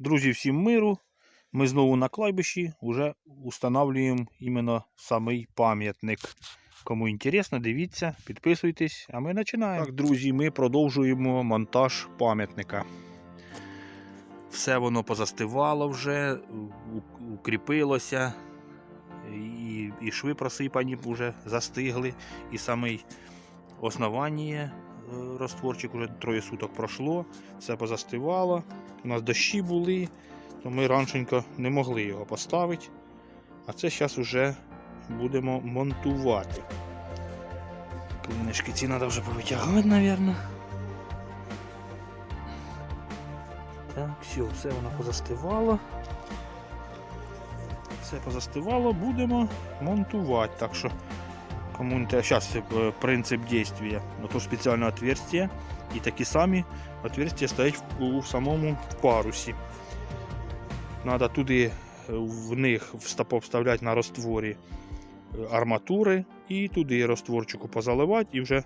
Друзі, всім миру. Ми знову на клайбищі вже встановлюємо іменно самий пам'ятник. Кому інтересно, дивіться, підписуйтесь, а ми починаємо. Так, друзі, ми продовжуємо монтаж пам'ятника. Все воно позастивало вже, укріпилося, і, і шви просипані вже застигли, і самий основання розтворчик вже троє суток пройшло, все позастивало. У нас дощі були, то ми раншенько не могли його поставити. А це зараз вже будемо монтувати. Клинишки ці треба вже повитягувати, мабуть. Так, все, все воно позастивало. Все позастивало, будемо монтувати. Так що кому не зараз принцип действия. То спеціальне отверстие і такі самі отверстия стоять у самому парусі. Надо туди е, в них вста- вставляти на розтворі е, арматури і туди розтворчику позаливати і вже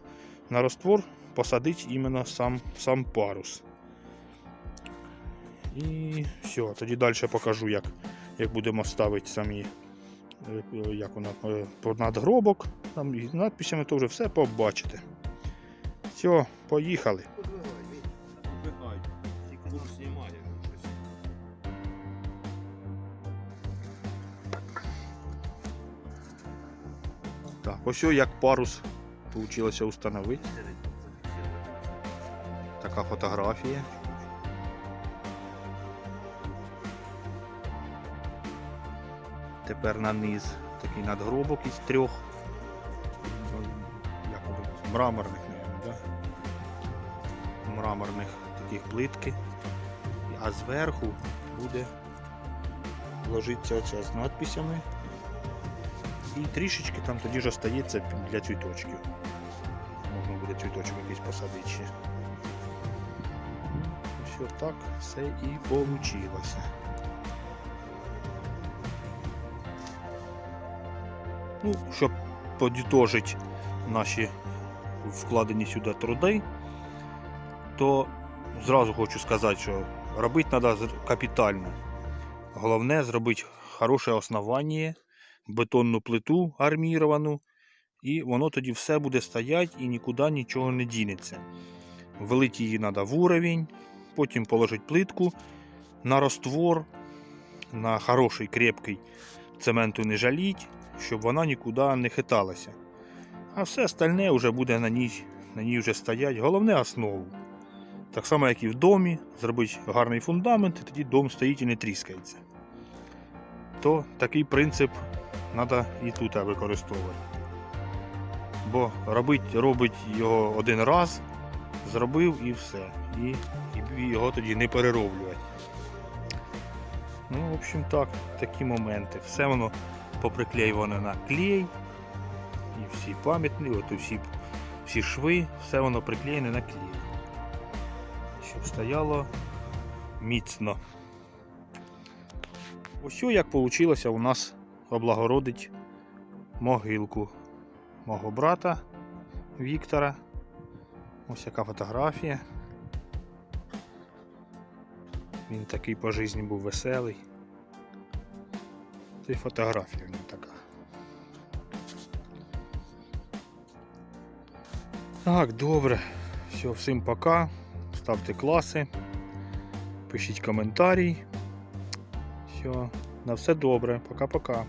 на розтвор посадити іменно сам, сам парус. І все, тоді далі покажу, як, як будемо ставити самі як вона, е, по надгробок. Там і з надписями то вже все побачите. Все, поїхали. Так, ось як парус вийшло встановити. Така фотографія. Тепер на низ такий надгробок із трьох. ну, Як воно, мраморних, мабуть, да? Мраморних таких плитки. А зверху буде ложиться оця з надписями. І трішечки там тоді ж остається для цвіточків. Можна буде цвіточок якийсь посадити ще. Ось так все і вийшло. Ну, щоб подітожити наші вкладені сюди труди, то зразу хочу сказати, що робити треба капітально. Головне зробити хороше основання, бетонну плиту арміровану, і воно тоді все буде стояти і нікуди нічого не дінеться. Велити її треба в уровень, потім положити плитку на роствор, на хороший крепкий цементу не жаліть, щоб вона нікуди не хиталася. А все остальне вже буде на ній, на ній вже стоять. Головне основу. Так само, як і в домі, зробити гарний фундамент, і тоді дом стоїть і не тріскається. То такий принцип треба і тут використовувати. Бо робить, робить його один раз, зробив і все. І, і його тоді не перероблювати. Ну, в общем так, такі моменти. Все воно поприклеювано на клей. І всі пам'ятні, от і всі, всі шви, все воно приклеєне на клей. Щоб стояло міцно. Ось як вийшло у нас облагородить могилку мого брата Віктора. Ось яка фотографія. Він такий по житті був веселий. Це фотографія в нього така. Так, добре. Все, всім пока. Ставте класи, пишіть коментарі. Все, на все добре. Пока-пока.